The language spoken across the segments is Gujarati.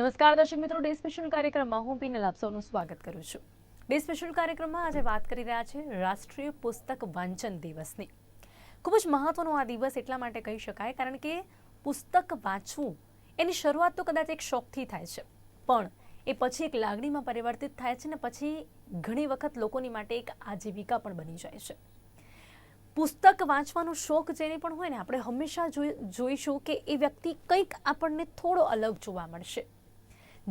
નમસ્કાર, દર્શક મિત્રો, ડે સ્પેશિયલ કાર્યક્રમમાં હું પીનલ આપ સૌનું સ્વાગત કરું છું. ડે સ્પેશિયલ કાર્યક્રમમાં આજે વાત કરી રહ્યા છે રાષ્ટ્રીય પુસ્તક વાંચન દિવસની. ખૂબ જ મહત્વનો આ દિવસ એટલા માટે કહી શકાય કારણ કે પુસ્તક વાંચવું એની શરૂઆત તો કદાચ એક શોખથી થાય છે, પણ એ પછી એક લાગણીમાં પરિવર્તિત થાય છે ને પછી ઘણી વખત લોકોની માટે એક આજીવિકા પણ બની જાય છે. પુસ્તક વાંચવાનો શોખ જેને પણ હોય ને, આપણે હંમેશા જોઈ જોઈશું કે એ વ્યક્તિ કંઈક આપણને થોડો અલગ જોવા મળશે.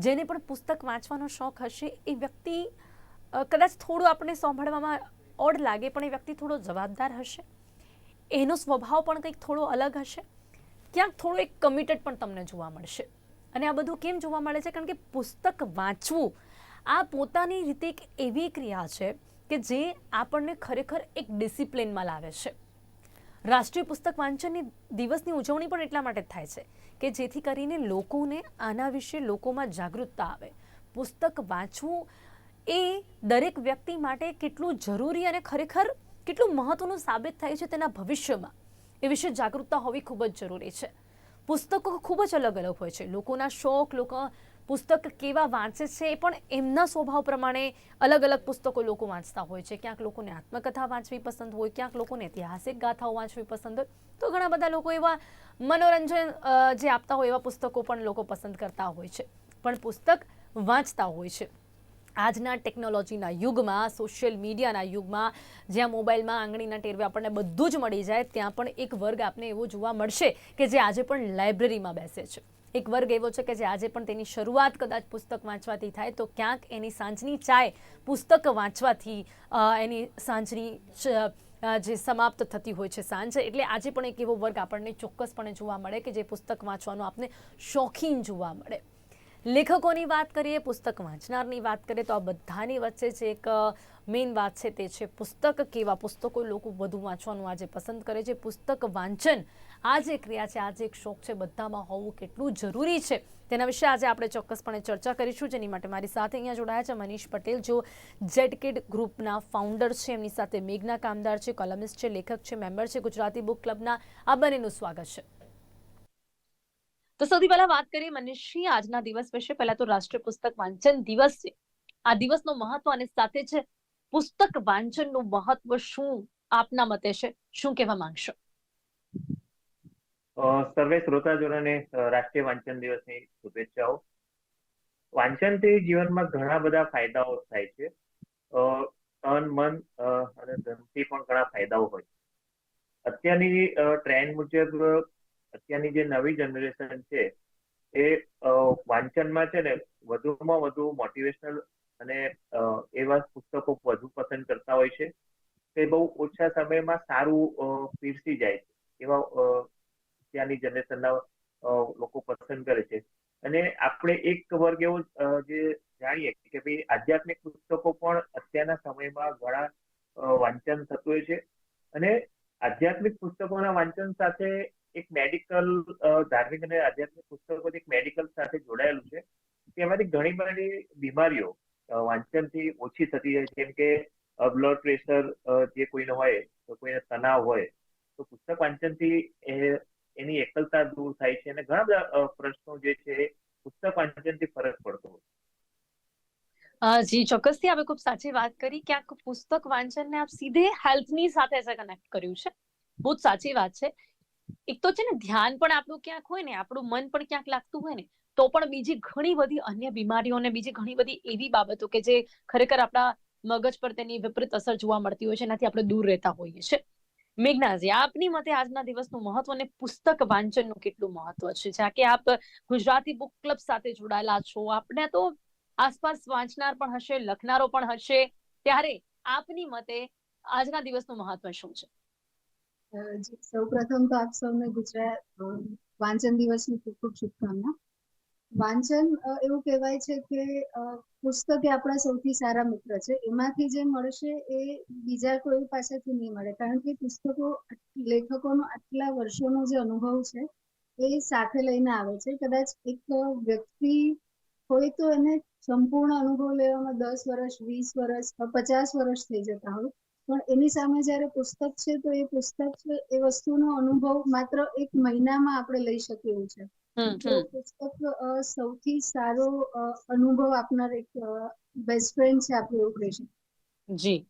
જેને પણ પુસ્તક વાંચવાનો શોખ હશે, એ વ્યક્તિ કદાચ થોડું આપણને સાંભળવામાં ઓડ લાગે, પણ એ વ્યક્તિ થોડો જવાબદાર હશે. એનો સ્વભાવ પણ કંઈક થોડો અલગ હશે. ક્યાંક થોડો એક કમિટેડ પણ તમને જોવા મળશે. અને આ બધું કેમ જોવા મળે છે? કારણ કે પુસ્તક વાંચવું આ પોતાની રીતે એક એવી ક્રિયા છે કે જે આપણને ખરેખર એક ડિસિપ્લિનમાં લાવે છે. રાષ્ટ્રીય પુસ્તક વાંચનની દિવસની ઉજવણી પણ એટલા માટે થાય છે. કે જેથી કરીને લોકોને આના વિશે લોકોમાં જાગૃતતા આવે. પુસ્તક વાંચવું એ દરેક વ્યક્તિ માટે કેટલું જરૂરી અને ખરેખર કેટલું મહત્વનું સાબિત થાય છે તેના ભવિષ્યમાં. એ વિશે જાગૃતતા હોવી ખૂબ જ જરૂરી છે. પુસ્તકો ખૂબ જ અલગ અલગ હોય છે. લોકોના શોખ, લોકો પુસ્તક કેવા વાંચે છે એ પણ એમના સ્વભાવ પ્રમાણે અલગ અલગ પુસ્તકો લોકો વાંચતા હોય છે. ક્યાંક લોકોને આત્મકથા વાંચવી પસંદ હોય, ક્યાંક લોકોને ઐતિહાસિક ગાથાઓ વાંચવી પસંદ હોય. તો ઘણા બધા લોકો એવા મનોરંજન જે આપતા હોય એવા પુસ્તકો પણ લોકો પસંદ કરતા હોય છે. પણ પુસ્તક વાંચતા હોય છે. આજના ટેકનોલોજીના યુગમાં, સોશિયલ મીડિયાના યુગમાં, જ્યાં મોબાઈલમાં આંગળીના ટેરવે આપણને બધું જ મળી જાય, ત્યાં પણ એક વર્ગ આપને એવો જોવા મળશે કે જે આજે પણ લાઇબ્રેરીમાં બેસે છે. એક વર્ગ એવો છે કે જે આજે પણ તેની શરૂઆત કદાચ પુસ્તક વાંચવાથી થાય, તો ક્યાંક એની સાંજની ચાય પુસ્તક વાંચવાથી એની સાંજની જે સમાપ્ત થતી હોય છે સાંજે. એટલે આજે પણ એક એવો વર્ગ આપણને ચોક્કસપણે જોવા મળે કે જે પુસ્તક વાંચવાનો આપને શોખીન જોવા મળે. લેખકોની વાત કરીએ, પુસ્તક વાંચનારની વાત કરીએ, તો આ બધાની વચ્ચે જે એક મેઇન વાત છે તે છે પુસ્તક કેવા પુસ્તકો લોકો વધુ વાંચવાનું આજે પસંદ કરે છે. પુસ્તક વાંચન આ જે ક્રિયા છે, આ જે એક શોખ છે, બધામાં હોવું કેટલું જરૂરી છે? તેના વિશે આજે આપણે ચોક્કસપણે ચર્ચા કરીશું. જેની માટે મારી સાથે અહીંયા જોડાયા છે મનીષ પટેલ, જો જેડકેડ ગ્રુપના ફાઉન્ડર છે, એમની સાથે મેઘના કામદાર છે કોલમિસ્ટ છે, લેખક છે મેમ્બર છે, ગુજરાતી બુક ક્લબના આ બંનેનું સ્વાગત છે. તો સૌથી પહેલા વાત કરીએ મનીષજી આજના દિવસ વિશે. પહેલા તો રાષ્ટ્રીય પુસ્તક વાંચન દિવસ છે. આ દિવસનો મહત્વ અને સાથે જ પુસ્તક વાંચનનું મહત્વ શું આપના મતે છે? શું કહેવા માંગશો? સર્વે શ્રોતાજનોને રાષ્ટ્રીય વાંચન દિવસની શુભેચ્છાઓ. વાંચનથી જીવનમાં ઘણા બધા ફાયદાઓ થાય છે. તન, મન અને ધનથી પણ ઘણા ફાયદાઓ હોય છે. અત્યારની ટ્રેન્ડ મુજબ, અત્યારની જે નવી જનરેશન છે, એ વાંચનમાં છે ને, વધુમાં વધુ મોટિવેશનલ અને એવા પુસ્તકો વધુ પસંદ કરતા હોય છે. તે બહુ ઓછા સમયમાં સારું પીરસી જાય છે. એવા ત્યાંની જનરેશનના લોકો પસંદ કરે છે. અને આપણે એક વર્ગ એવો જે જાણીએ કે ભાઈ આધ્યાત્મિક પુસ્તકો પણ અત્યારના સમયમાં ઘણા વાંચન થતું હોય છે. અને આધ્યાત્મિક પુસ્તકોના વાંચન સાથે એક મેડિકલ ધાર્મિક અને આધ્યાત્મિક પુસ્તકો એક મેડિકલ સાથે જોડાયેલું છે. તેમાંથી ઘણી બધી બીમારીઓ વાંચનથી ઓછી થતી જાય જેમ કે બ્લડ પ્રેશર જે કોઈને હોય, તો કોઈને તણાવ હોય, તો પુસ્તક વાંચનથી એની એકલતા દૂર થાય છે અને ઘણા બધા પ્રશ્નો જે છે પુસ્તક વાંચનથી ફરક પડતો હોય જી, ચોક્કસથી આપણે ખૂબ સાચી વાત કરી. ક્યાંક પુસ્તક વાંચનને આપ સીધે હેલ્થની સાથે કનેક્ટ કર્યું છે. બહુ જ સાચી વાત છે. એક તો છે ને, ધ્યાન પણ આપણું ક્યાંક હોય ને, આપણું મન પણ ક્યાંક લાગતું હોય ને, તો પણ બીજી ઘણી બધી અન્ય બીમારીઓ અને બીજી ઘણી બધી એવી બાબતો કે જે ખરેખર આપણા મગજ પર તેની વિપરીત અસર જોવા મળતી હોય છે, એનાથી આપણે દૂર રહેતા હોઈએ છીએ. મેઘનાજી, આપની મતે આજના દિવસનું મહત્વ અને પુસ્તક વાંચનનું કેટલું મહત્વ છે? જ્યાં કે આપ ગુજરાતી બુક ક્લબ સાથે જોડાયેલા છો આપણે તો આસપાસ વાંચનાર પણ હશે, લખનારો પણ હશે. ત્યારે આપની મતે આજના દિવસનું મહત્વ શું છે? સૌ પ્રથમ તો આપ સૌને ગુજરાત વાંચન દિવસની ખૂબ ખૂબ શુભકામના. વાંચન એવું કહેવાય છે કે પુસ્તક એ આપણા સૌથી સારા મિત્ર છે. એમાંથી જે મળશે એ બીજા કોઈ પાસેથી નહીં મળે. કારણ કે પુસ્તકો લેખકોનો આટલા વર્ષોનો જે અનુભવ છે એ સાથે લઈને આવે છે. કદાચ એક વ્યક્તિ હોય તો એને સંપૂર્ણ અનુભવ લેવામાં દસ વર્ષ, વીસ વર્ષ પચાસ વર્ષ થઈ જતા હોય. પણ એની સામે જ્યારે પુસ્તક છે તો એ પુસ્તક છે એ વસ્તુનો અનુભવ માત્ર એક મહિનામાં આપણે લઈ શકીએ એવું છે. તો પુસ્તક સૌથી સારો અનુભવ આપનાર એક બેસ્ટ ફ્રેન્ડ છે આપણે એવું કહી શકીએ જી.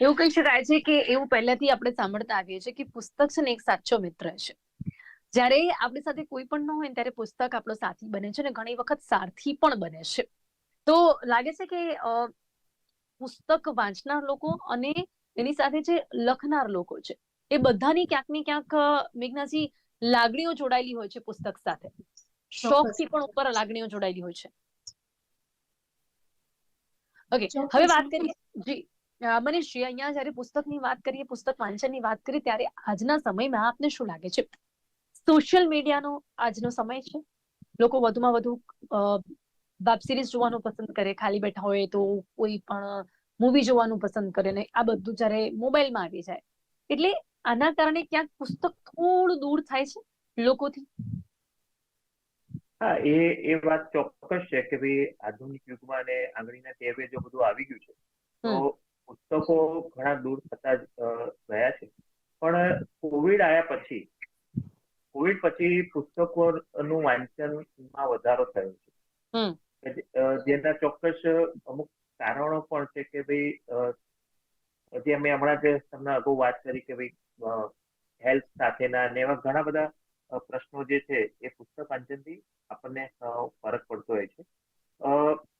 એવું કહી શકાય છે કે એવું પહેલાથી આપણે સાંભળતા આવીએ છીએ કે પુસ્તક છે ને એક સાચો મિત્ર છે. જ્યારે આપણી સાથે કોઈ પણ ન હોય ત્યારે પુસ્તક આપણો સાથી બને છે અને ઘણી વખત સારથી પણ બને છે. તો લાગે છે કે પુસ્તક વાંચનાર લોકો અને એની સાથે જે લખનાર લોકો છે એ બધાની ક્યાંક ને ક્યાંક મેઘનાજી લાગણીઓ જોડાયેલી હોય છે પુસ્તક સાથે. શોખથી પણ ઉપર લાગણીઓ જોડાયેલી હોય છે. ઓકે હવે વાત કરીએ. જી મનીષજી અહીંયા જયારે પુસ્તકની વાત કરીએ પુસ્તક વાંચનની વાત કરીએ ત્યારે આજના સમયમાં આપને શું લાગે છે? સોશિયલ મીડિયાનો આજનો સમય છે? લોકો વધુમાં વધુ વેબ સિરીઝ જોવાનું પસંદ કરે ખાલી બેઠા હોય તો કોઈ પણ મૂવી જોવાનું પસંદ કરે ને આ બધું જ્યારે મોબાઈલમાં આવી જાય. એટલે આના કારણે ક્યાંક પુસ્તક થોડું દૂર થાય છે લોકોથી? હા એ એ વાત ચોક્કસ છે કે ભાઈ આધુનિક યુગમાં અને આંગળીના ટેવે જો બધું આવી ગયું છે તો પુસ્તકો ઘણા દૂર થતા જ રહ્યા ગયા છે. પણ કોવિડ આવ્યા પછી કોવિડ પછી પુસ્તકોનું વાંચનમાં વધારો થયો છે. જેના ચોક્કસ અમુક કારણો પણ છે કે ભાઈ જે મેં હમણાં જ તમને અગાઉ વાત કરી કે ભાઈ હેલ્થ સાથેના ને એવા ઘણા બધા પ્રશ્નો જે છે, એ પુસ્તક વાંચનથી આપણને ફરક પડતો હોય છે.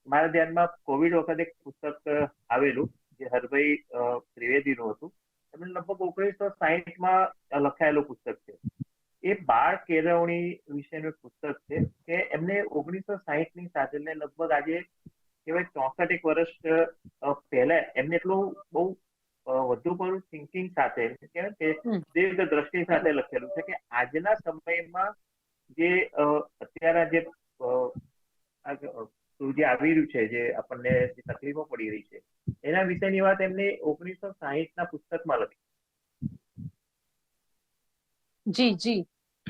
મારા ધ્યાનમાં કોવિડ વખતે એક પુસ્તક આવેલું જે હરભાઈ ત્રિવેદીનું હતું. એમણે લગભગ ઓગણીસો સાહીઠમાં લખાયેલું પુસ્તક છે. એ બાળ કેળવણી વિશેનું પુસ્તક છે કે એમને ઓગણીસો સાહીઠની સાથે લગભગ આજે કહેવાય ચોસઠ એક વર્ષ પહેલા એમને એટલું બહુ વધુ પડતું થિંકિંગ સાથે. દીર્ઘ દ્રષ્ટિ સાથે લખેલું છે કે આજના સમયમાં જે અ, અત્યારે જે જે, જે આવી રહ્યું છે જે આપણને જે તકલીફો પડી રહી છે એના વિશેની વાત એમને ઓગણીસો સાહીઠ ના પુસ્તકમાં લખી જી જી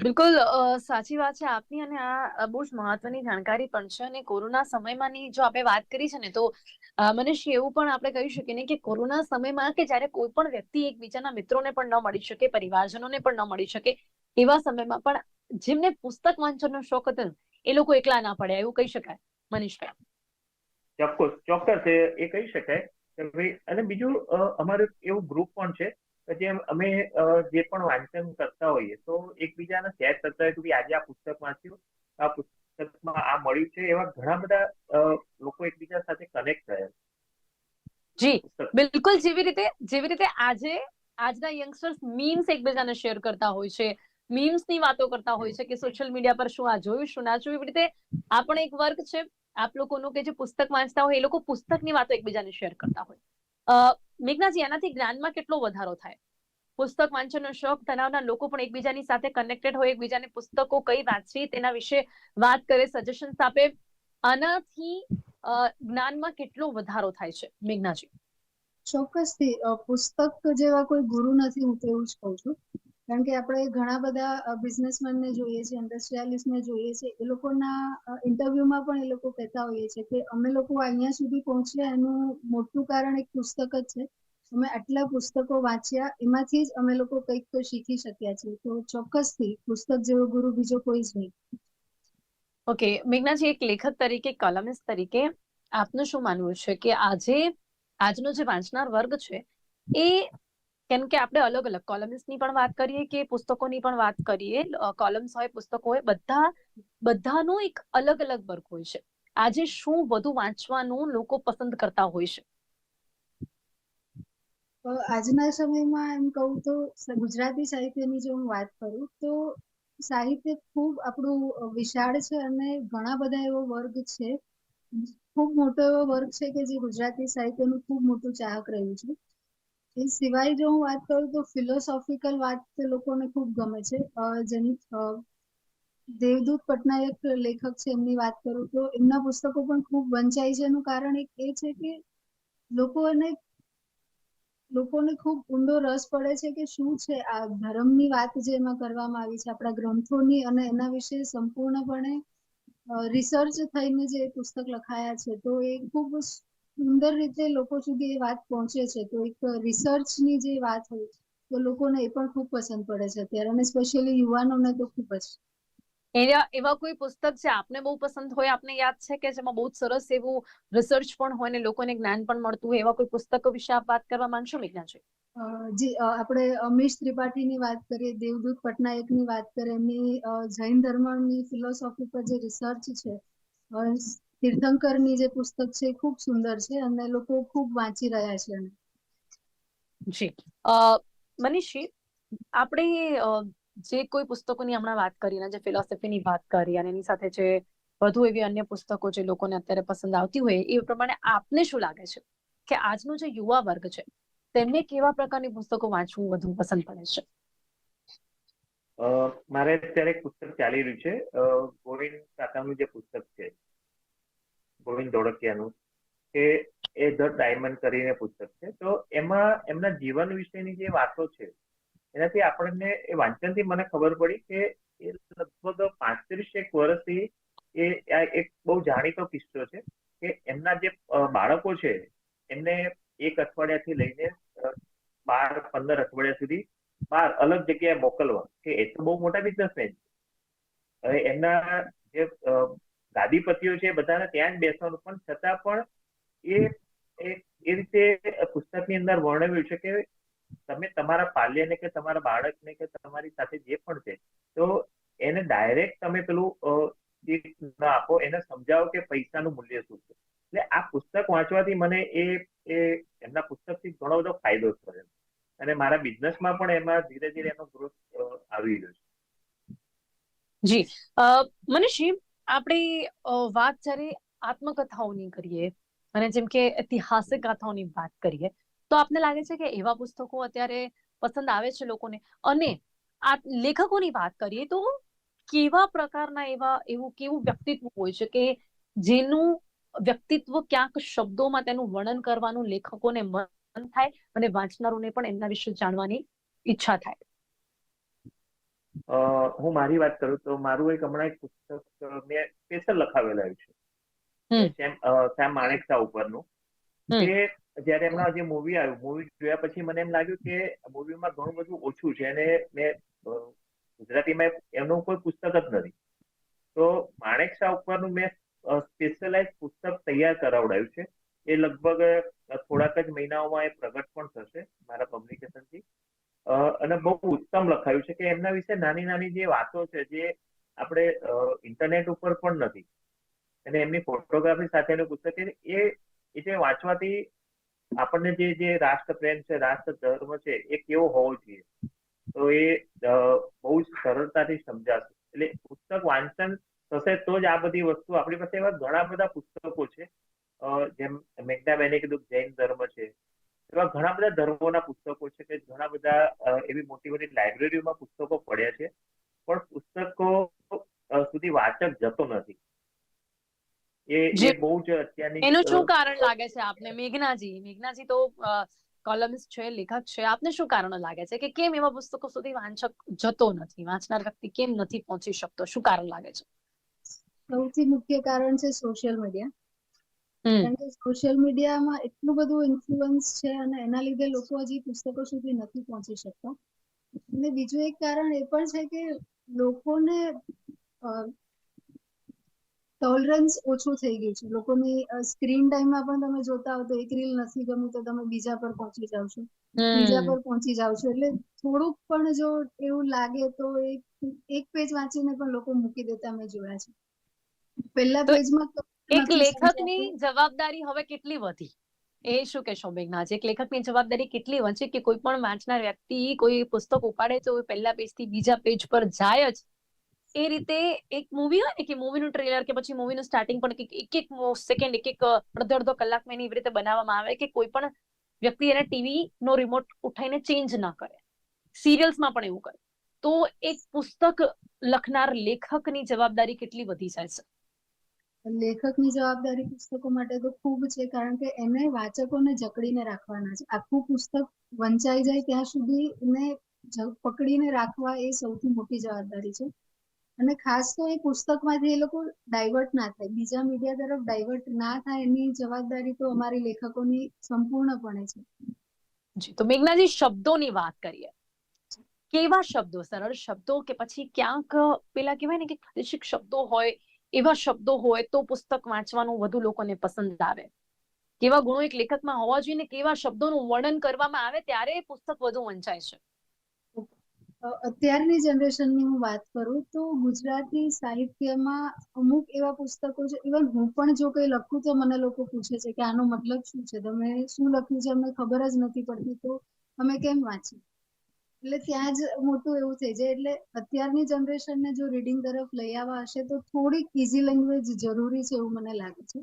બિલકુલ સાચી વાત છે આપની અને આ બહુ જ મહત્વની જાણકારી પણ છે અને કોરોના સમયમાંની જો આપણે વાત કરી છે ને તો મને એવું પણ આપણે કહી શકીએ ને કે કોરોના સમયમાં કે જ્યારે કોઈ પણ વ્યક્તિ એકબીજાના મિત્રોને પણ ન મળી શકે, પરિવારજનોને પણ ન મળી શકે, એવા સમયમાં પણ જેમને પુસ્તક વાંચનનો શોખ હતો એ લોકો એકલા ના પડ્યા એવું કહી શકાય, મનીષભાઈ. ચોક્કસ ચોક્કસ, એ કહી શકાય અને બીજું અમારું એવું ગ્રુપ પણ છે જેમ અમે જે પણ વાંચન કરતા હોઈએ તો એકબીજાને શેર કરતા હોય કે આજે આ પુસ્તક વાંચ્યું આ પુસ્તકમાં આ મળ્યું છે એવા ઘણા બધા લોકો એકબીજા સાથે કનેક્ટ થયા જી બિલકુલ જેવી રીતે જેવી રીતે આજે આજના યંગસ્ટર્સ મીમ્સ એકબીજાને શેર કરતા હોય છે મીમ્સની વાતો કરતા હોય છે કે સોશિયલ મીડિયા પર શું આ જોયું શું ના જોયું એવી રીતે આ પણ એક વર્ગ છે આપ લોકોનું કે જે પુસ્તક વાંચતા હોય એ લોકો પુસ્તકની વાતો એકબીજાને શેર કરતા હોય. મેઘનાજી એનાથી જ્ઞાનમાં કેટલો વધારો થાય? પુસ્તક વાંચનનો શોખ ધરાવનાર લોકો પણ એકબીજાની સાથે કનેક્ટેડ હોય, એકબીજાને પુસ્તકો કઈ વાંચવી, તેના વિશે વાત કરે સજેશન્સ આપે. આનાથી જ્ઞાનમાં કેટલો વધારો થાય છે, મેઘનાજી? ચોક્કસથી. પુસ્તક જેવા કોઈ ગુરુ નથી, હું તેવું જ કહું છું. કારણ કે આપણે ઘણા બધા બિઝનેસમેનને જોઈએ છીએ ઇન્ડસ્ટ્રીયાલિસ્ટને જોઈએ છીએ, એ લોકોના ઇન્ટરવ્યુમાં પણ એ લોકો કહેતા હોઈએ છે કે અમે લોકો અહીંયા સુધી પહોંચ્યા એનું મોટું કારણ એક પુસ્તક જ છે. અમે આટલા પુસ્તકો વાંચ્યા, એમાંથી જ અમે લોકો કંઈક તો શીખી શક્યા છીએ. તો ચોક્કસથી પુસ્તક જેવો ગુરુ બીજો કોઈ જ નહીં. ઓકે, મેઘનાજી, એક લેખક તરીકે કોલમિસ્ટ તરીકે આપનું શું માનવું છે કે આજે, આજનો જે વાંચનાર વર્ગ છે, એ કેમ કે આપણે અલગ અલગ કોલમિસ્ટની પણ વાત કરીએ કે પુસ્તકોની પણ વાત કરીએ કોલમ્સ હોય, પુસ્તકો હોય, બધા, બધાનો એક અલગ અલગ વર્ગ હોય છે. આજે શું વધુ વાંચવાનું લોકો પસંદ કરતા હોય છે? આજના સમયમાં એમ કહું તો ગુજરાતી સાહિત્યની જો હું વાત કરું તો સાહિત્ય ખૂબ આપણું વિશાળ છે અને ઘણા બધા એવો વર્ગ છે. ખૂબ મોટો એવો વર્ગ છે કે જે ગુજરાતી સાહિત્યનું ખૂબ મોટું ચાહક રહ્યું છે. એ સિવાય જો હું વાત કરું તો ફિલોસોફિકલ વાત લોકોને ખૂબ ગમે છે. જેની દેવદૂત પટનાયક લેખક છે, એમની વાત કરું તો એમના પુસ્તકો પણ ખૂબ વંચાય છે. એનું કારણ એક એ છે કે લોકોને લોકોને ખૂબ ઊંડો રસ પડે છે કે શું છે આ ધર્મની વાત જે એમાં કરવામાં આવી છે, આપણા ગ્રંથોની અને એના વિશે સંપૂર્ણપણે રિસર્ચ થઈને જે પુસ્તક લખાયા છે, તો એ ખૂબ સુંદર રીતે લોકો સુધી એ વાત પહોંચે છે. તો એક રિસર્ચની જે વાત હોય તો લોકોને એ પણ ખૂબ પસંદ પડે છે અત્યારે અને સ્પેશિયલી યુવાનોને તો ખૂબ જ. એવા એવા કોઈ પુસ્તક છે આપને બહુ પસંદ હોય? આપને યાદ છે કે જેમાં બહુ સરસ એવું રિસર્ચ પણ હોય ને લોકોને જ્ઞાન પણ મળતું હોય એવા કોઈ પુસ્તકો વિશે આપ વાત કરવા માંગશો મેઘનાજી છે જી આપણે અમીશ ત્રિપાઠીની વાત કરીએ દેવદૂત પટનાયકની વાત કરીએ એમની જૈન ધર્મની ફિલોસોફી પર જે રિસર્ચ છે તીર્થંકરની જે પુસ્તક છે ખૂબ સુંદર છે અને લોકો ખૂબ વાંચી રહ્યા છે જી. મનીષજી આપણે જે કોઈ પુસ્તકોની હમણાં વાત કરીને જે ફિલોસોફીની વાત કરી અને એની સાથે જે વધુ એવી અન્ય પુસ્તકો જે લોકોને અત્યારે પસંદ આવતી હોય એ પ્રમાણે આપને શું લાગે છે? કે આજનો જે યુવા વર્ગ છે તેમને કેવા પ્રકારની પુસ્તકો વાંચવું વધુ પસંદ પડે છે? મારે અત્યારે એક પુસ્તક ચાલી રહ્યું છે ગોવિંદ કાકાનું જે પુસ્તક છે ગોવિંદ ધોળકિયાનું, કે એ ધ ડાયમંડ કરીને પુસ્તક છે. તો એમાં એમના જીવન વિશેની જે વાતો છે, એનાથી આપણને એ વાંચનથી મને ખબર પડી કે એ લગભગ પાંત્રીસ એક વર્ષથી એ આ એક બહુ જાણીતો કિસ્સો છે કે એમના જે બાળકો છે, એમને એક અઠવાડિયાથી લઈને બાર, પંદર અઠવાડિયા સુધી બાર અલગ જગ્યાએ મોકલવા, કે એ તો બહુ મોટા બિઝનેસમેન હવે એમના જે ગાદીપતિઓ છે બધાને ત્યાં જ બેસવાનું. પણ છતાં પણ એ એ રીતે પુસ્તકની અંદર વર્ણવ્યું છે કે તમે તમારા પાલ્યને કે તમારા બાળકને કે તમારી સાથે જે પણ છે, તો એને ડાયરેક્ટ તમે પેલું આપો, એને સમજાવો કે પૈસાનું મૂલ્ય શું છે. એટલે આ પુસ્તક વાંચવાથી મને એ એમના પુસ્તકથી ઘણો બધો ફાયદો થયો અને મારા બિઝનેસમાં પણ એમાં ધીરે ધીરે એનો ગ્રોથ આવી રહ્યો છે. જી. મનીષજી આપણે વાત જ્યારે આત્મકથાઓની કરીએ અને જેમ કે ઐતિહાસિક ગાથાઓની વાત કરીએ, તો આપને લાગે છે કે એવા પુસ્તકો અત્યારે પસંદ આવે છે લોકોને? અને આ લેખકોની વાત કરીએ તો કેવા પ્રકારના એવા, એવું કેવું વ્યક્તિત્વ હોય છે કે જેનું વ્યક્તિત્વ ક્યાંક શબ્દોમાં તેનું વર્ણન કરવાનું લેખકોને મન થાય અને વાંચનારોને પણ એમના વિશે જાણવાની ઈચ્છા થાય? હું મારી વાત કરું તો મારું એક હમણાં એક પુસ્તક મેં સ્પેશિયલ લખાવેલું છે. સેમ અ, માણેકશા ઉપરનું. કે જ્યારે એમના જે મૂવી આવ્યું મૂવી જોયા પછી મને એમ લાગ્યું કે મૂવીમાં ઘણું બધું ઓછું છે અને મેં ગુજરાતીમાં એમનું કોઈ પુસ્તક જ નથી. તો માણેકશા ઉપરનું મેં સ્પેશિયલાઇઝ પુસ્તક તૈયાર કરાવડાયું છે. એ લગભગ થોડાક જ મહિનાઓમાં એ પ્રગટ પણ થશે મારા પબ્લિકેશનથી અને બહુ ઉત્તમ લખાયું છે કે એમના વિશે નાની નાની જે વાતો છે, જે આપણે ઇન્ટરનેટ ઉપર પણ નથી. અને એમની ફોટોગ્રાફી સાથેનું પુસ્તક એ એટલે વાંચવાથી આપણને જે જે રાષ્ટ્ર પ્રેમ છે રાષ્ટ્ર ધર્મ છે, એ કેવો હોવો જોઈએ. તો એ બહુ જ સરળતાથી સમજાશે. એટલે પુસ્તક વાંચન થશે તો જ આ બધી વસ્તુ આપણી પાસે એવા ઘણા બધા પુસ્તકો છે. જેમ જેમ મેઘનાબેને કીધું જૈન ધર્મ છે એવા ઘણા બધા ધર્મોના પુસ્તકો છે કે ઘણા બધા એવી મોટી મોટી લાઇબ્રેરીઓમાં પુસ્તકો પડ્યા છે. પણ પુસ્તકો સુધી વાચક જતો નથી. એ એ જે- બહુ જ અત્યારની એનું શું કારણ લાગે છે આપને? મેઘનાજી મેઘનાજી તો કોલમિસ્ટ છે લેખક છે. આપને શું કારણ લાગે છે કે કેમ એવા પુસ્તકો સુધી વાંચક જતો નથી? વાંચનાર વ્યક્તિ કેમ નથી પહોંચી શકતો? શું કારણ લાગે છે? સૌથી મુખ્ય કારણ છે સોશિયલ મીડિયા કારણ કે સોશિયલ મીડિયામાં એટલું બધું ઇન્ફ્લુઅન્સ છે અને એના લીધે લોકો હજી પુસ્તકો સુધી નથી પહોંચી શકતા. અને બીજું એક કારણ એ પણ છે કે લોકોને ટોલરન્સ ઓછું થઈ ગયું છે. લોકોની સ્ક્રીન ટાઈમમાં પણ તમે જોતા હો તો એક રીલ નથી ગમી તો તમે બીજા પર પહોંચી જાવ છો. બીજા પર પહોંચી જાવ છો. એટલે થોડુંક પણ જો એવું લાગે તો એક એક પેજ વાંચીને પણ લોકો મૂકી દેતા મેં જોયા છે. પહેલા પેજમાં એક લેખકની જવાબદારી હવે કેટલી વધી? એ શું કહેશો મેઘનાજ એક લેખકની જવાબદારી કેટલી વધશે કે કોઈ પણ વાંચનાર વ્યક્તિ કોઈ પુસ્તક ઉપાડે તો પહેલા પેજથી બીજા પેજ પર જાય જ. એ રીતે એક મૂવી હોય ને કે મૂવીનું ટ્રેલર કે પછી મૂવીનું સ્ટાર્ટિંગ પણ એક એક સેકન્ડ એક એક અડધો અડધો કલાકમાં એની એવી રીતે બનાવવામાં આવે કે કોઈ પણ વ્યક્તિ એને ટીવી નો રિમોટ ઉઠાઈને ચેન્જ ના કરે. સિરિયલ્સમાં પણ એવું કરે. તો એક પુસ્તક લખનાર લેખકની જવાબદારી કેટલી વધી જાય છે? લેખકની જવાબદારી પુસ્તકો માટે તો ખૂબ છે, કારણ કે એને વાચકોને જકડીને રાખવાના છે. આખું પુસ્તક વંચાઈ જાય ત્યાં સુધી એને પકડીને રાખવા એ સૌથી મોટી જવાબદારી છે. અને ખાસ તો એ પુસ્તકમાંથી એ લોકો ડાયવર્ટ ના થાય. બીજા મીડિયા તરફ ડાયવર્ટ ના થાય એની જવાબદારી તો અમારી લેખકોની સંપૂર્ણપણે છે. જી, તો મેઘનાજી, શબ્દોની વાત કરીએ. કેવા શબ્દો? સરળ શબ્દો કે પછી ક્યાંક પેલા કહેવાય ને કે શબ્દો હોય એવા શબ્દો હોય તો પુસ્તક વાંચવાનું વધુ લોકોને પસંદ આવે. કેવા ગુણો એક લેખકમાં હોવા જોઈએ કેવા શબ્દોનું વર્ણન કરવામાં આવે ત્યારે પુસ્તક વધુ વંચાય છે. અત્યારની જનરેશનની હું વાત કરું તો ગુજરાતી સાહિત્યમાં અમુક એવા પુસ્તકો છે, ઇવન હું પણ જો કંઈ લખું તો મને લોકો પૂછે છે કે આનો મતલબ શું છે? તમે શું લખ્યું છે? અમને ખબર જ નથી પડતી, તો અમે કેમ વાંચીએ? એટલે ત્યાં જ મોટું એવું થઈ જાય. એટલે અત્યારની જનરેશનને જો રીડિંગ તરફ લઈ આવવા હશે તો થોડીક ઇઝી લેંગ્વેજ જરૂરી છે એવું મને લાગે છે.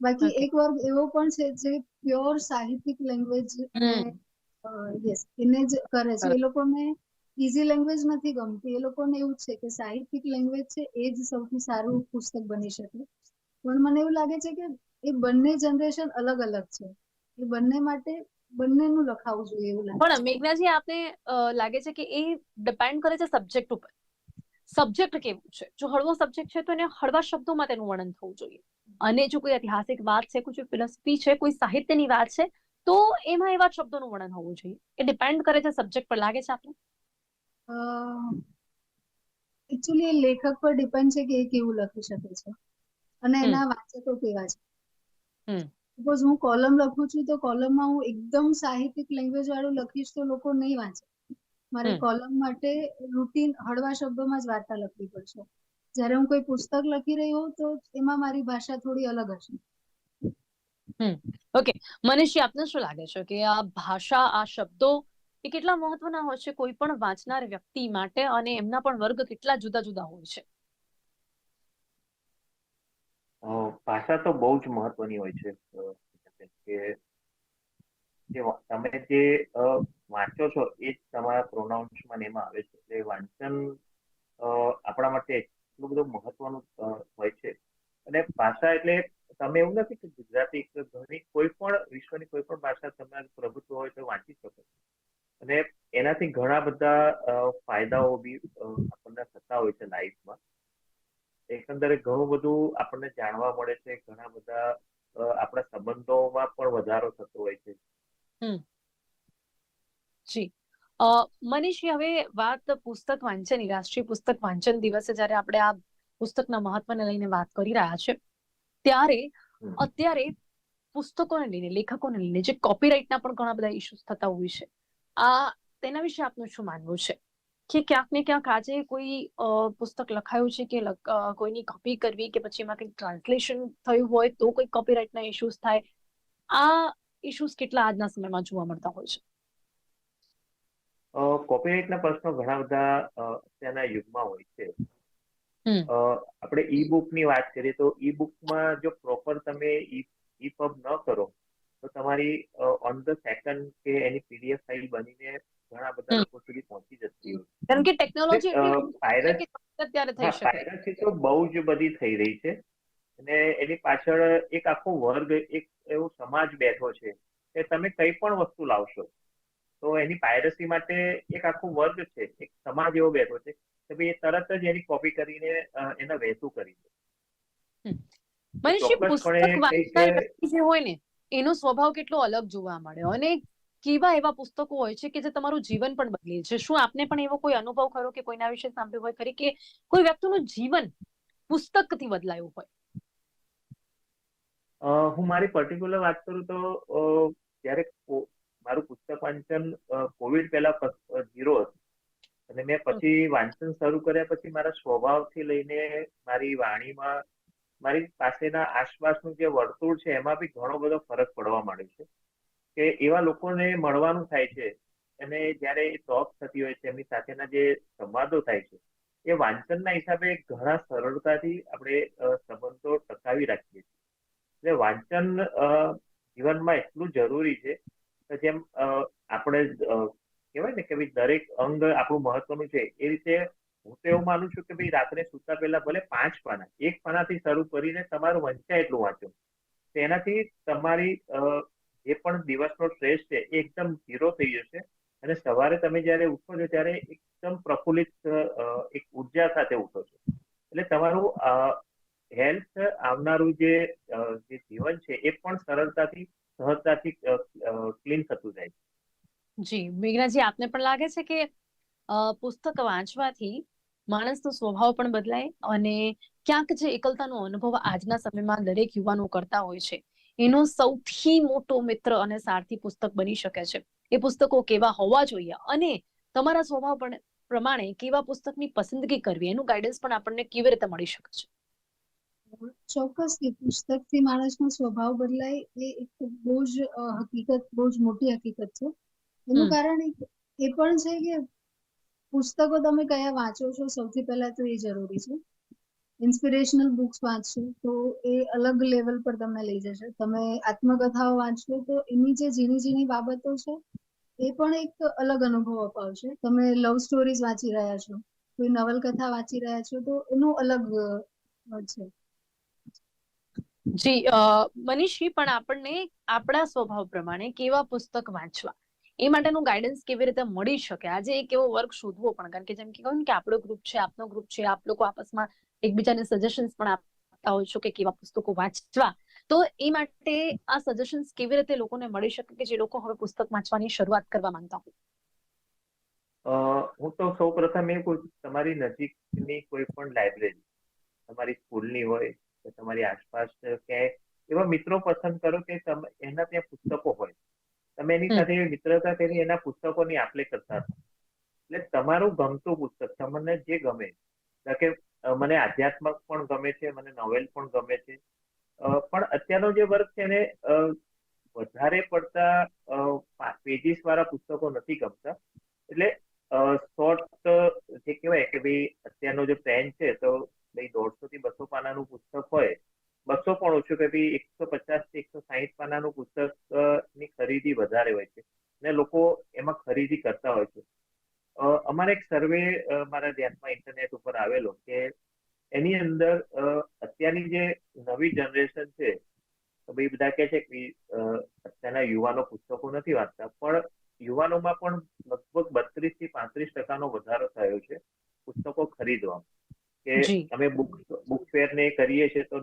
બાકી એક વર્ગ એવો પણ છે જે પ્યોર સાહિત્યિક લેંગ્વેજ યસ એને જ કરે છે. એ લોકોને ઇઝી લેંગ્વેજ નથી ગમતી. એ લોકોને એવું છે કે સાહિત્યિક લેંગ્વેજ છે એ જ સૌથી સારું પુસ્તક બની શકે. પણ મને એવું લાગે છે કે એ બંને જનરેશન અલગ અલગ છે. એ બંને માટે બંનેનું લખાવું જોઈએ એવું લાગે પણ મેઘનાજી આપને લાગે છે કે એ ડિપેન્ડ કરે છે સબ્જેક્ટ ઉપર. સબ્જેક્ટ કેવું છે? જો હળવો સબ્જેક્ટ છે તો એને હળવા શબ્દોમાં તેનું વર્ણન થવું જોઈએ. અને જો કોઈ ઐતિહાસિક વાત છે કોઈ ફિલોસફી છે કોઈ સાહિત્યની વાત છે તો એમાં એવા શબ્દોનું વર્ણન હોવું જોઈએ. એ ડિપેન્ડ કરે છે સબ્જેક્ટ પર. લાગે છે આપને? એકચ્યુઅલી લેખક પર ડિપેન્ડ છે કે એ કેવું લખી શકે છે. અને. એના વાચકો કેવા છે. સપોઝ હું કોલમ લખું છું તો કોલમમાં હું એકદમ સાહિત્યિક લેંગ્વેજ વાળું લખીશ તો લોકો નહીં વાંચે. મારે કોલમ માટે રૂટીન હળવા શબ્દોમાં જ વાર્તા લખવી પડશે. જ્યારે હું કોઈ પુસ્તક લખી રહી હોઉં તો એમાં મારી ભાષા થોડી અલગ હશે. ઓકે મનીષજી આપને શું લાગે છે કે આ ભાષા આ શબ્દો એ કેટલા મહત્વના હોય છે? કોઈ પણ વાંચનાર વ્યક્તિ માટે અને એમના પણ વર્ગ કેટલા જુદા જુદા હોય છે? ભાષા તો બહુ જ મહત્વની હોય છે કે તમે જે વાંચો છો એ જ તમારા પ્રોનાઉન્સમાં એમાં આવે છે. એટલે વાંચન આપણા માટે એટલું બધું મહત્વનું હોય છે. અને ભાષા એટલે તમે એવું નથી કે ગુજરાતી ઘણી, કોઈ પણ વિશ્વની કોઈ પણ ભાષા તમારે પ્રભુત્વ હોય તો વાંચી શકો અને એનાથી ઘણા બધા ફાયદાઓ બી આપણને થતા હોય છે લાઈફમાં. એકંદરે ઘણું બધું આપણને જાણવા મળે છે. ઘણા બધા આપણા સંબંધોમાં પણ વધારો થતો હોય છે. જી. મનીષજી હવે વાત પુસ્તક વાંચનની રાષ્ટ્રીય પુસ્તક વાંચન દિવસે જ્યારે આપણે આ પુસ્તકના મહત્વને લઈને વાત કરી રહ્યા છે ત્યારે અત્યારે પુસ્તકોને લઈને લેખકોને લઈને જે કોપીરાઇટના પણ ઘણા બધા ઇશ્યુઝ થતા હોય છે. આ તેના વિશે આપનું શું માનવું છે? કે ક્યાંક ને ક્યાંક આજે કોઈ પુસ્તક લખાયું છે કે કોઈની કોપી કરવી કે પછી એમાં કંઈક ટ્રાન્સલેશન થયું હોય તો કોઈ કોપીરાઇટના ઇશ્યુઝ થાય. આ ઇશ્યુઝ કેટલા આજના સમયમાં જોવા મળતા હોય છે? કોપીરાઇટના પ્રશ્નો ઘણા બધા અત્યારના યુગમાં હોય છે. આપણે ઈ બુકની વાત કરીએ તો ઈ બુકમાં જો પ્રોપર તમે ઈ પબ ન કરો તો તમારી ઓન ધ સેકન્ડ કે એની પીડીએફ ફાઇલ બનીને ઘણા બધા લોકો સુધી પહોંચી જતી હોય કારણ કે ટેકનોલોજી અત્યારે થઈ શકે. પાયરસી તો બહુ જ બધી થઈ રહી છે. અને એની પાછળ એક આખો વર્ગ એક એવો સમાજ બેઠો છે કે તમે કઈ પણ વસ્તુ લાવશો તો એની પાયરસી માટે એક આખો વર્ગ છે એક સમાજ એવો બેઠો છે કે ભાઈ એ તરત જ એની કોપી કરીને એને વહેતું કરી દે. મનીષજી પુસ્તક વાંચનાર વ્યક્તિ જે હોય ને એનો સ્વભાવ કેટલો અલગ જોવા મળે. અને કેવા એવા પુસ્તકો હોય છે કે જે તમારું જીવન પણ બદલે છે? શું આપને પણ એવો કોઈ અનુભવ ખરો કે કોઈના વિશે સાંભળ્યું હોય ખરી કે કોઈ વ્યક્તિનું જીવન પુસ્તકથી બદલાયું હોય? હું મારી પર્ટિક્યુલર વાત કરું તો જ્યારે મારું પુસ્તક વાંચન કોવિડ પહેલા ઝીરો હતું. અને મેં પછી વાંચન શરૂ કર્યા પછી મારા સ્વભાવથી લઈને મારી વાણીમાં મારી પાસેના આસપાસનું જે વર્તુળ છે એમાં બી ઘણો બધો ફરક પડવા માંડ્યો છે. કે એવા લોકોને મળવાનું થાય છે. અને જ્યારે ટોક થતી હોય છે, એમની સાથેના જે સંવાદો થાય છે, એ વાંચનના હિસાબે ઘણા સરળતાથી આપણે સંબંધો ટકાવી રાખીએ છીએ. એટલે વાંચન જીવનમાં એટલું જરૂરી છે કે જેમ આપણે કહેવાય ને કે ભાઈ દરેક અંગ આપણું મહત્વનું છે. એ રીતે હું તો એવું માનું છું કે ભાઈ રાત્રે સૂતા પહેલા ભલે પાંચ પાના, એક પાનાથી શરૂ કરીને તમારું વંચાય એટલું વાંચો. તેનાથી તમારી જે પણ દિવસનો સ્ટ્રેસ છે, એ એકદમ ઝીરો થઈ જશે. અને સવારે તમે જ્યારે ઉઠો છો, ત્યારે એકદમ પ્રફુલ્લિત એક ઊર્જા સાથે ઉઠો છો. એટલે તમારું હેલ્થ આવનારું જે જે જીવન છે, એ પણ સરળતાથી, સહજતાથી ક્લીન થતું જાય છે. જી, મેઘનાજી, આપને પણ લાગે છે કે પુસ્તક વાંચવાથી માણસનો સ્વભાવ પણ બદલાય અને ક્યાંક જે એકલતાનો અનુભવ આજના સમયમાં દરેક યુવાનો કરતા હોય છે. એનો સૌથી મોટો મિત્ર અને સારથી પુસ્તક બની શકે છે. એ પુસ્તકો કેવા હોવા જોઈએ અને તમારા સ્વભાવ પણ પ્રમાણે કેવા પુસ્તકની પસંદગી કરવી એનું ગાઈડન્સ પણ આપણને કેવી રીતે મળી શકે છે? ચોક્કસ કે પુસ્તકથી માણસનો સ્વભાવ બદલાય એ એક બહુ જ હકીકત બહુ જ મોટી હકીકત છે. એનું કારણ એ પણ છે કે પુસ્તકો તમે કયા વાંચો છો સૌથી પહેલા તો એ જરૂરી છે. ઇન્સ્પિરેશનલ બુક્સ વાંચશો તો એ અલગ લેવલ પર તમને લઈ જશે. તમે આત્મકથાઓ વાંચશો તો એની જે ઝીણી ઝીણી બાબતો છે એ પણ એક અલગ અનુભવ અપાવશે. તમે લવ સ્ટોરીઝ વાંચી રહ્યા છો કોઈ નવલકથા વાંચી રહ્યા છો તો એનું અલગ છે. જી અ, મનીષજી પણ આપણને આપણા સ્વભાવ પ્રમાણે કેવા પુસ્તક વાંચવા એ માટેનું ગાઈડન્સ કેવી રીતે મળી શકે? આજે એક એવો વર્ગ શોધવો પણ કારણ કે જેમ કે કહ્યું કે આપણો ગ્રુપ છે આપનો ગ્રુપ છે આપ લોકો આપસમાં એકબીજાને સજેશન્સ પણ આપતા હોય છો કે કેવા પુસ્તકો વાંચવા તો એ માટે આ સજેશન્સ કેવી રીતે લોકોને મળી શકે કે જે લોકો હવે પુસ્તક વાંચવાની શરૂઆત કરવા માંગતા હોય? અ, હું તો સૌ પ્રથમ એ કહું તમારી નજીકની કોઈ પણ લાઇબ્રેરી તમારી સ્કૂલની હોય કે તમારી આસપાસ કે એવા મિત્રો પસંદ કરો કે એના ત્યાં પુસ્તકો હોય. તમે એની સાથે મિત્રતા કરી એના પુસ્તકોની આપલે કરતા એટલે તમારું ગમતું પુસ્તક તમને જે ગમે કે મને આધ્યાત્મક પણ ગમે છે, મને નોવેલ પણ ગમે છે. પણ અત્યારનો જે વર્ગ છે એને વધારે પડતા પેજીસ વાળા પુસ્તકો નથી ગમતા. એટલે શોર્ટ જે કહેવાય કે ભાઈ અત્યારનો જે ટ્રેન્ડ છે, તો ભાઈ દોઢસો થી બસો પાનાનું પુસ્તક હોય, બસો પણ ઓછું કે ભાઈ એકસો પચાસથી એકસો સાહીઠ પાનાનું પુસ્તકની ખરીદી વધારે હોય છે. અને લોકો એમાં ખરીદી કરતા હોય છે. અમારે એક સર્વે મારા ધ્યાનમાં ઇન્ટરનેટ ઉપર આવેલો કે એની અંદર અત્યારની જે નવી જનરેશન છે ભાઈ બધા કહે છે કે અત્યારના યુવાનો પુસ્તકો નથી વાંચતા પણ યુવાનોમાં પણ લગભગ બત્રીસથી પાંત્રીસ ટકાનો વધારો થયો છે પુસ્તકો ખરીદવામાં. કે અમે બુક બુક ફેર ને કરીએ છીએ તો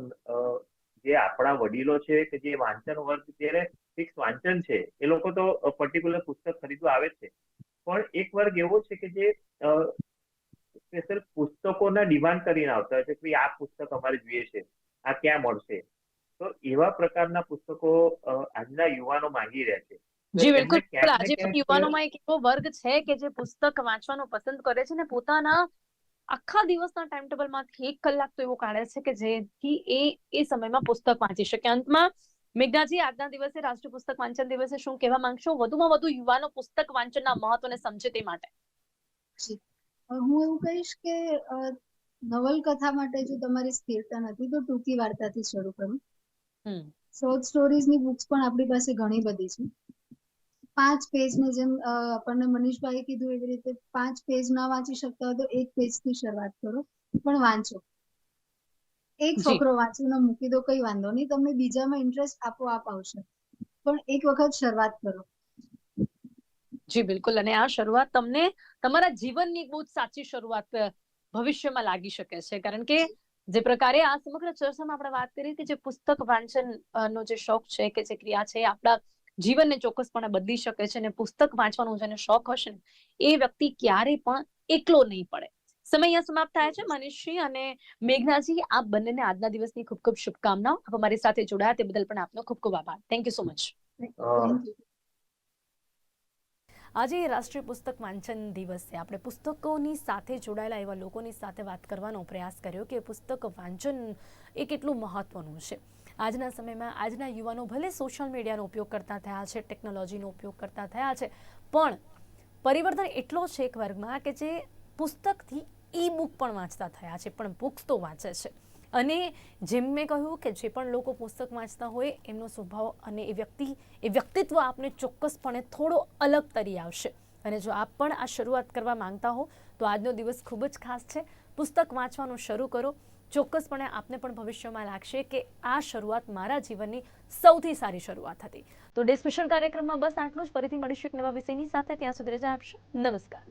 જે આપણા વડીલો છે કે જે વાંચન વર્ગ જ્યારે ફિક્સ વાંચન છે એ લોકો તો પર્ટિક્યુલર પુસ્તક ખરીદવા આવે છે. પણ એક વર્ગ એવો છે કે જે સ્પેશિયલ પુસ્તકોના ડિમાન્ડ કરીને આવતા હોય છે કે આ પુસ્તક અમારે જોઈએ છે આ ક્યાં મળશે? તો એવા પ્રકારના પુસ્તકો આજના યુવાનો માંગી રહ્યા છે. જી બિલકુલ. આજે પણ યુવાનોમાં એક એવો વર્ગ છે કે જે પુસ્તક વાંચવાનું પસંદ કરે છે ને પોતાના આખા દિવસના ટાઈમ ટેબલમાંથી એક કલાક તો એવો કાઢે છે કે જેથી એ એ સમયમાં પુસ્તક વાંચી શકે. અંતમાં મેઘનાજી આજના દિવસે રાષ્ટ્રીય પુસ્તક વાંચન દિવસે શું કહેવા માંગશો? વધુમાં વધુ યુવાનો પુસ્તક વાંચનના મહત્વને સમજે તે માટે. હું એવું કહીશ કે નવલકથા માટે જો તમારી સ્થિરતા નથી તો ટૂંકી વાર્તાથી શરૂ કરો. હમ. શોર્ટ સ્ટોરીઝની બુક્સ પણ આપણી પાસે ઘણી બધી છે. પાંચ પેજની જેમ આપણને મનીષભાઈ કીધું એવી રીતે પાંચ પેજ ના વાંચી શકતા હોય તો એક પેજથી શરૂઆત કરો પણ વાંચો. એક છોકરો વાંચીને મૂકી દો કઈ વાંધો નહીં. તમને બીજામાં ઇન્ટરેસ્ટ આપોઆપ આવશે. પણ એક વખત શરૂઆત કરો. જી બિલકુલ. અને આ શરૂઆત તમને તમારા જીવનની બહુ સાચી શરૂઆત ભવિષ્યમાં લાગી શકે છે. કારણ કે જે પ્રકારે આ સમગ્ર ચર્ચામાં આપણે વાત કરી કે જે પુસ્તક વાંચન નો જે શોખ છે કે જે ક્રિયા છે આપણા જીવનને ચોક્કસપણે બદલી શકે છે અને પુસ્તક વાંચવાનો જેને શોખ હશે ને એ વ્યક્તિ ક્યારેય પણ એકલો નહીં પડે. સમય અહીંયા સમાપ્ત થાય છે. મનીષજી અને મેઘનાજી આપ બંનેને આજના દિવસની ખૂબ ખૂબ શુભકામનાઓ. આપ અમારી સાથે જોડાયા તે બદલ પણ આપનો ખૂબ ખૂબ આભાર. થેન્ક યુ સો મચ આજે રાષ્ટ્રીય પુસ્તક વાંચન દિવસ છે. આપણે પુસ્તકોની સાથે જોડાયેલા એવા લોકોની સાથે વાત કરવાનો પ્રયાસ કર્યો કે પુસ્તક વાંચન એ કેટલું મહત્વનું છે. આજના સમયમાં આજના યુવાનો ભલે સોશિયલ મીડિયાનો ઉપયોગ કરતા થયા છે ટેકનોલોજીનો ઉપયોગ કરતા થયા છે પણ પરિવર્તન એટલો છે એક વર્ગમાં કે જે પુસ્તકથી ઈ બુક પણ વાંચતા થયા છે, પણ બુક્સ તો વાંચે છે. અને જેમ મેં કહ્યું કે જે પણ લોકો પુસ્તક વાંચતા હોય, એમનો સ્વભાવ અને એ વ્યક્તિ, એ વ્યક્તિત્વ આપને ચોક્કસપણે થોડો અલગ તરી આવશે. અને જો આપ પણ આ શરૂઆત કરવા માંગતા હો, તો આજનો દિવસ ખૂબ જ ખાસ છે. પુસ્તક વાંચવાનું શરૂ કરો. ચોક્કસપણે આપને પણ ભવિષ્યમાં લાગશે કે આ શરૂઆત મારા જીવનની સૌથી સારી શરૂઆત હતી. તો ડે સ્પેશિયલ કાર્યક્રમમાં બસ આટલું જ. ફરીથી મળીશું એક નવા વિષયની સાથે. ત્યાં સુધી રજા આપશો. નમસ્કાર.